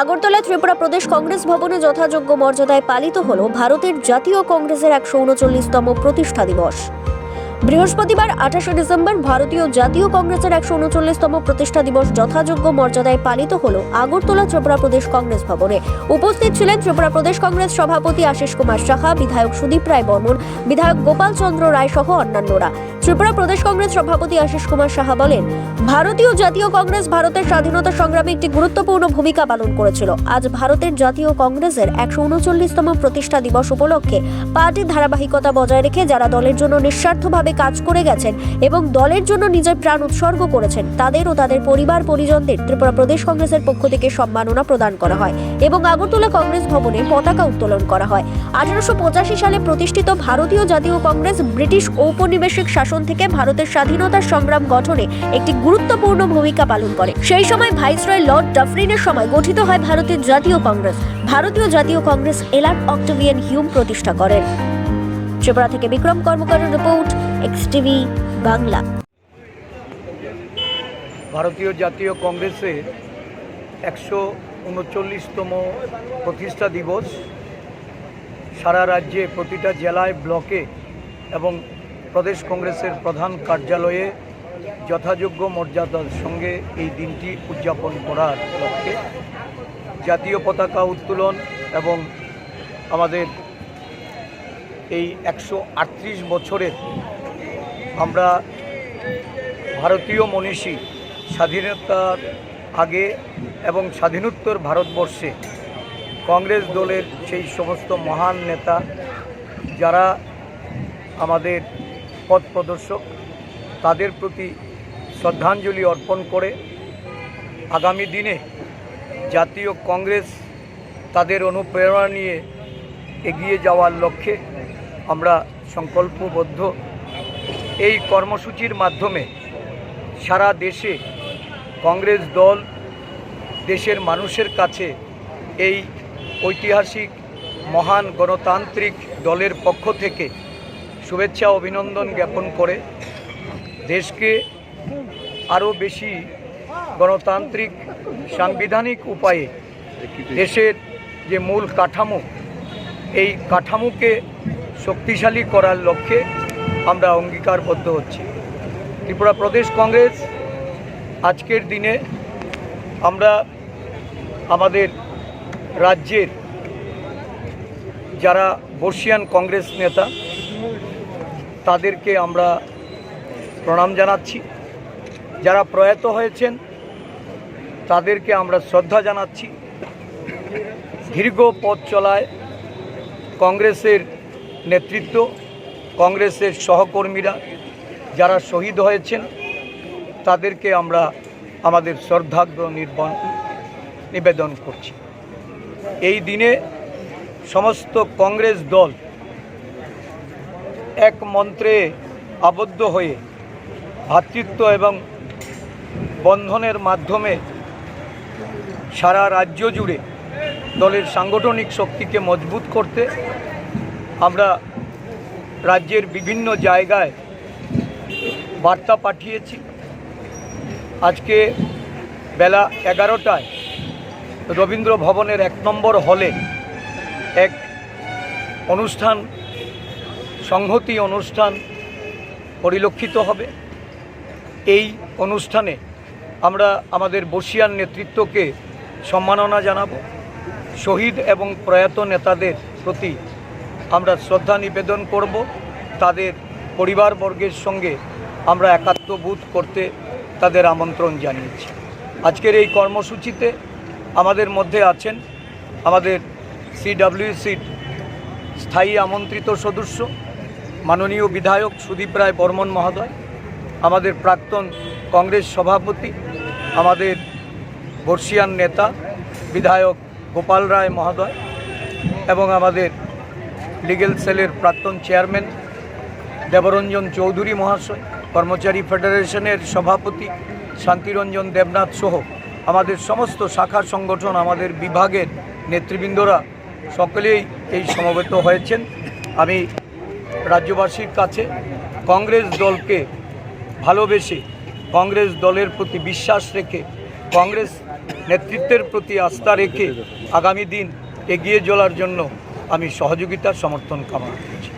আগরতলা ত্রিপুরা প্রদেশ কংগ্রেস ভবনে যথাযোগ্য মর্যাদায় পালিত হল ভারতের জাতীয় কংগ্রেসের একশো উনচল্লিশতম প্রতিষ্ঠা দিবস। বৃহস্পতিবার, আঠাশে ডিসেম্বর, ভারতীয় জাতীয় কংগ্রেসের একশো উনচল্লিশতম প্রতিষ্ঠা দিবস যথাযোগ্য মর্যাদায় পালিত হল আগরতলা ত্রিপুরা প্রদেশ কংগ্রেস ভবনে। উপস্থিত ছিলেন ত্রিপুরা প্রদেশ কংগ্রেস সভাপতি আশিস কুমার সাহা, বিধায়ক সুদীপ রায় বর্মন, বিধায়ক গোপাল চন্দ্র রায় সহ অন্যান্যরা। ত্রিপুরা প্রদেশ কংগ্রেস সভাপতি আশিস কুমার সাহা বলেন, ভারতীয় জাতীয় কংগ্রেস ভারতের স্বাধীনতা সংগ্রামে একটি গুরুত্বপূর্ণ ভূমিকা পালন করেছিল। আজ ভারতের জাতীয় কংগ্রেসের একশো উনচল্লিশতম প্রতিষ্ঠা দিবস উপলক্ষে পার্টির ধারাবাহিকতা বজায় রেখে যারা দলের জন্য নিঃস্বার্থভাবে কাজ করে গেছেন এবং দলের জন্য নিজের প্রাণ উৎসর্গ করেছেন। তাদের ও তাদের পরিবার, পরিজনদের ত্রিপুরা প্রদেশ কংগ্রেসের পক্ষ থেকে সম্মাননা প্রদান করা হয় এবং আগরতলা কংগ্রেস ভবনে পতাকা উত্তোলন করা হয়। আঠারোশো পঁচাশি সালে প্রতিষ্ঠিত ভারতীয় জাতীয় কংগ্রেস ব্রিটিশ ঔপনিবেশিক শাসন থেকে ভারতের স্বাধীনতা সংগ্রাম গঠনে একটি গুরুত্বপূর্ণ ভূমিকা পালন করে। সেই সময় ভাইসরয় লর্ড ডাফরিনের সময় গঠিত হয় ভারতের জাতীয় কংগ্রেস। ভারতীয় জাতীয় কংগ্রেস এলার্ট অক্টোভিয়ান হিউম প্রতিষ্ঠা করেন। ত্রিপুরা থেকে বিক্রম কর্মকারের রিপোর্ট এক্স টিভি বাংলা। ভারতীয় জাতীয় কংগ্রেসের একশো উনচল্লিশতম প্রতিষ্ঠা দিবস। সারা রাজ্যে প্রতিটা জেলায় ব্লকে এবং প্রদেশ কংগ্রেসের প্রধান কার্যালয়ে যথাযোগ্য মর্যাদার সঙ্গে এই দিনটি উদযাপন করার লক্ষ্যে জাতীয় পতাকা উত্তোলন এবং আমাদের এই একশো আটত্রিশ বছরের আমরা ভারতীয় মনীষী স্বাধীনতার আগে এবং স্বাধীনোত্তর ভারতবর্ষে কংগ্রেস দলের সেই সমস্ত মহান নেতা যারা আমাদের পথ প্রদর্শক, তাদের প্রতি শ্রদ্ধাঞ্জলি অর্পণ করে আগামী দিনে জাতীয় কংগ্রেস তাদের অনুপ্রেরণা নিয়ে এগিয়ে যাওয়ার লক্ষ্যে আমরা সংকল্পবদ্ধ। এই কর্মসূচির মাধ্যমে সারা দেশে কংগ্রেস দল, দেশের মানুষের কাছে এই ঐতিহাসিক, মহান গণতান্ত্রিক দলের পক্ষ থেকে শুভেচ্ছা অভিনন্দন জ্ঞাপন করে দেশকে আরও বেশি গণতান্ত্রিক, সাংবিধানিক উপায়ে দেশের যে মূল কাঠামো, এই কাঠামোকে শক্তিশালী করার লক্ষ্যে আমরা অঙ্গীকারবদ্ধ হচ্ছি। ত্রিপুরা প্রদেশ কংগ্রেস, আজকের দিনে আমরা আমাদের রাজ্যের যারা বর্ষিয়ান কংগ্রেস নেতা, তাদেরকে আমরা প্রণাম জানাচ্ছি। যারা প্রয়াত হয়েছেন, তাদেরকে আমরা শ্রদ্ধা জানাচ্ছি। দীর্ঘ পথ চলায় কংগ্রেসের নেতৃত্ব কংগ্রেসের সহকর্মীরা যারা শহীদ হয়েছেন, তাদেরকে আমরা আমাদের শ্রদ্ধার্ঘ নির্বন নিবেদন করছি। এই দিনে সমস্ত কংগ্রেস দল এক মন্ত্রে আবদ্ধ হয়ে ভাতৃত্ব এবং বন্ধনের মাধ্যমে সারা রাজ্য জুড়ে দলের সাংগঠনিক শক্তিকে মজবুত করতে আমরা রাজ্যের বিভিন্ন জায়গায় বার্তা পাঠিয়েছি। আজকে বেলা এগারোটায় রবীন্দ্র ভবনের এক নম্বর হলে এক অনুষ্ঠান, সংহতি অনুষ্ঠান পরিলক্ষিত হবে। এই অনুষ্ঠানে আমরা আমাদের বসিয়ান নেতৃত্বকে সম্মাননা জানাব। শহীদ এবং প্রয়াত নেতাদের প্রতি আমরা শ্রদ্ধা নিবেদন করব। তাদের পরিবারবর্গের সঙ্গে আমরা একাত্মবোধ করতে তাদের আমন্ত্রণ জানিয়েছি। আজকের এই কর্মসূচিতে আমাদের মধ্যে আছেন আমাদের সিডাব্লিউসির স্থায়ী আমন্ত্রিত সদস্য, মাননীয় বিধায়ক সুদীপ রায় বর্মন মহোদয়, আমাদের প্রাক্তন কংগ্রেস সভাপতি, আমাদের বর্ষিয়ান নেতা বিধায়ক গোপাল রায় মহোদয় এবং আমাদের লিগেল সেলের প্রাক্তন চেয়ারম্যান দেবরঞ্জন চৌধুরী মহাশয়, কর্মচারী ফেডারেশনের সভাপতি শান্তিরঞ্জন দেবনাথ সহ আমাদের সমস্ত শাখা সংগঠন, আমাদের বিভাগের নেতৃবৃন্দরা সকলেই এই সমবেত হয়েছেন। আমি রাজ্যবাসীর কাছে কংগ্রেস দলকে ভালোবেসে কংগ্রেস দলের প্রতি বিশ্বাস রেখে, কংগ্রেস নেতৃত্বের প্রতি আস্থা রেখে আগামী দিন এগিয়ে চলার জন্য আমি সহযোগিতার সমর্থন কামনা করছি।